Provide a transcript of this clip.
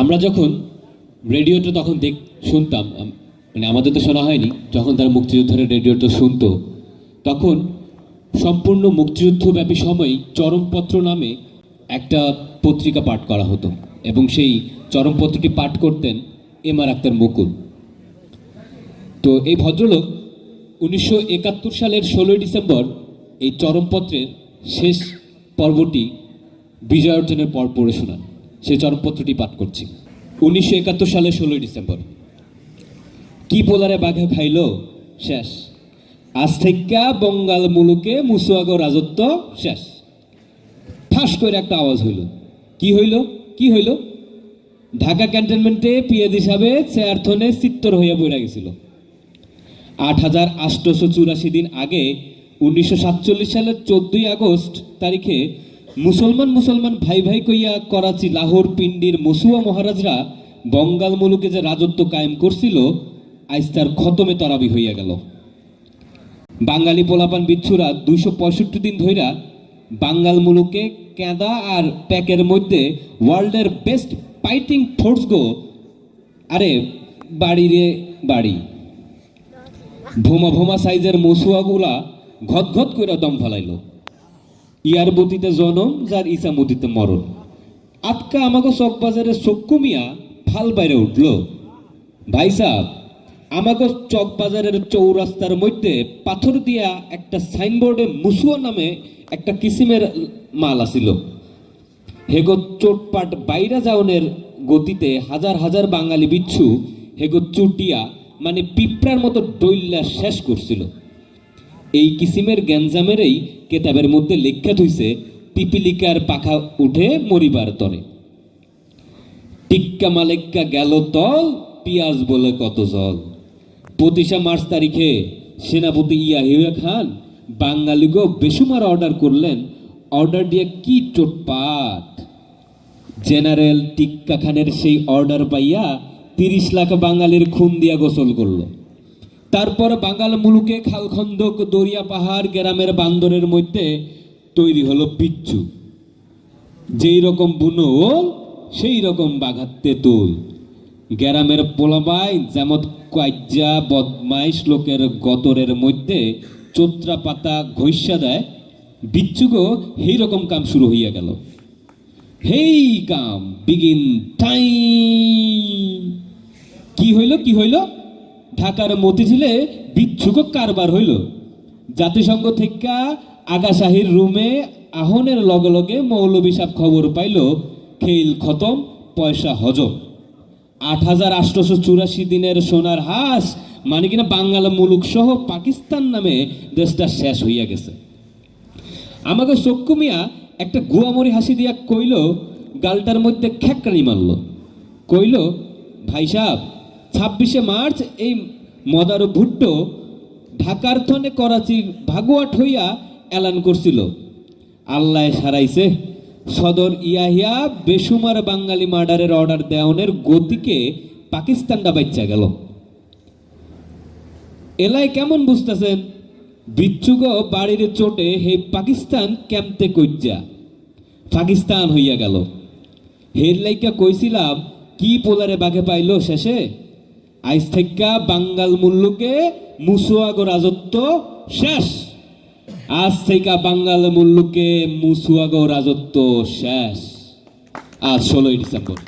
আমরা যখন রেডিওটা তখন দেখ, শুনতাম মানে আমাদের তো শোনা হয়নি, যখন তারা মুক্তিযোদ্ধারা রেডিওটা শুনতো, তখন সম্পূর্ণ মুক্তিযুদ্ধব্যাপী সময় চরমপত্র নামে একটা পত্রিকা পাঠ করা হতো, এবং সেই চরমপত্রটি পাঠ করতেন এম আর আক্তার মুকুল। তো এই ভদ্রলোক উনিশশো একাত্তর সালের ষোলোই ডিসেম্বর এই চরমপত্রের শেষ পর্বটি বিজয় অর্জনের পর পড়ে শোনান। সেই চরমপত্রটি পাঠ করছি। উনিশশো একাত্তর সালের ষোলোই ডিসেম্বর। কি পোলারে বাঘে খাইল? শেষ। আজ থেকে বঙ্গাল মুলুকে মুসুয়াগ রাজত্ব শেষ। ফাঁস করে একটা আওয়াজ হইল। কি হইল? কি হইল? ঢাকা ক্যান্টনমেন্টে পিএদ হিসাবে চেয়ারথনে চিত্তর হইয়া বইরা গেছিল। আট হাজার আটশোশো চুরাশি দিন আগে উনিশশো সাতচল্লিশ সালের চোদ্দই আগস্ট তারিখে মুসলমান মুসলমান ভাই ভাই কইয়া করাচি, লাহোর, পিন্ডির মসুয়া মহারাজরা বঙ্গাল মুলুকে যে রাজত্ব কায়েম করছিল আজ তার খতমে তরাবি হইয়া গেল। বাঙালি পোলাপান বিচ্ছুরা দুইশো পঁয়ষট্টি দিন ধইরা বাঙ্গাল মুলুকে কেঁদা আর প্যাকের মধ্যে ওয়ার্ল্ডের বেস্ট ফাইটিং ফোর্স গো, আরে বাড়ি রে বাড়ি। ভোমা ভোমা সাইজের মসুয়াগুলা ঘত ঘত করে দম ফলাইল। ইয়ার বতিতে জনম, যার ইসামতিতে মরণ। আটকা আমাকে চক বাজারে চক্কু মিয়া ফাল বাইরে উঠল। ভাই সাহ আমাকে চক বাজারের চৌরাস্তার মধ্যে পাথর দিয়া একটা সাইনবোর্ডে মুসুয়া নামে একটা কিসিমের মাল আসিল হেগো চোটপাট বাইরা যাওনের গতিতে হাজার হাজার বাঙালি বিচ্ছু হেগো চুটিয়া মানে পিঁপড়ার মতো ডইল্লা শেষ করছিল। এই কিসিমের গ্যাঞ্জামেরই কেতাবের মধ্যে লেখা থইছে, পিপিলিকার পাখা উঠে মরিবার তরে। টিক্কা মালেক্কা গেল তল, পিয়াজ বলে কত জল। পঁচিশে মার্চ তারিখে সেনাপতি ইয়াহিয়া খান বাঙালিগো বেসুমার অর্ডার করলেন, অর্ডার দিয়ে কি চোটপাট? জেনারেল টিক্কা খানের সেই অর্ডার পাইয়া তিরিশ লাখ বাঙালির খুন দিয়া গোসল করল। তারপর বাঙাল মুলুকে খালখন্দক দরিয়া পাহাড় গ্রামের বান্দরের মধ্যে তৈরি হলো বিচ্ছু যেই রকম বুনো সেই রকম বাঘাত তেঁতুল গ্রামের পোলাবাই যেমন কাজ্জা, বদমাইশ লোকের গতরের মধ্যে চোত্রা পাতা ঘৈসা দেয় বিচ্ছুগো সেই রকম কাম শুরু হইয়া গেল। হেই কাম বিগিন টাইম কি হইল কি হইল? ঢাকার মতিঝিলে বিচ্ছুক কারবার হইল। জাতিসংঘ থেকে আগাশাহীর রুমে আহনের লগে লগে মৌলবী সাহেব খবর পাইল খেল খতম, পয়সা হজম। আট হাজার আটশোশো চুরাশি দিনের সোনার হাঁস মানে কিনা বাঙ্গাল মুলুক সহ পাকিস্তান নামে দেশটা শেষ হইয়া গেছে। আমাকে চক্ষু মিয়া একটা গুয়ামরি হাসি দিয়া কইল, গালটার মধ্যে খ্যাকড়ানি মারল। কইল, ভাই সাহেব ছাব্বিশে মার্চ এই মদারু ভুট্টো ঢাকার থনে করাচির ভাগুয়াট হইয়া এলান করছিল। আল্লাহ সারাইছে, সদর ইয়াহিয়া বেসুমার বাঙালি মার্ডারের অর্ডার দেওয়ানের গতিকে পাকিস্তানটা বাচ্চা গেল। এলাই কেমন বুঝতেছেন? বিচ্ছুগ বাড়ির চোটে হে পাকিস্তান ক্যাম্পতে কইজা পাকিস্তান হইয়া গেল। হের লাইকা কইছিলাম, কি পোলারে বাঘে পাইল শেষে? আইস থেকে বাঙ্গাল মুল্লুকে মুসুয়াগ রাজত্ব শেষ। আজ থেকে বাঙ্গাল মুল্লুকে মুসুয়াগ রাজত্ব শেষ। আজ ষোলোই ডিসেম্বর।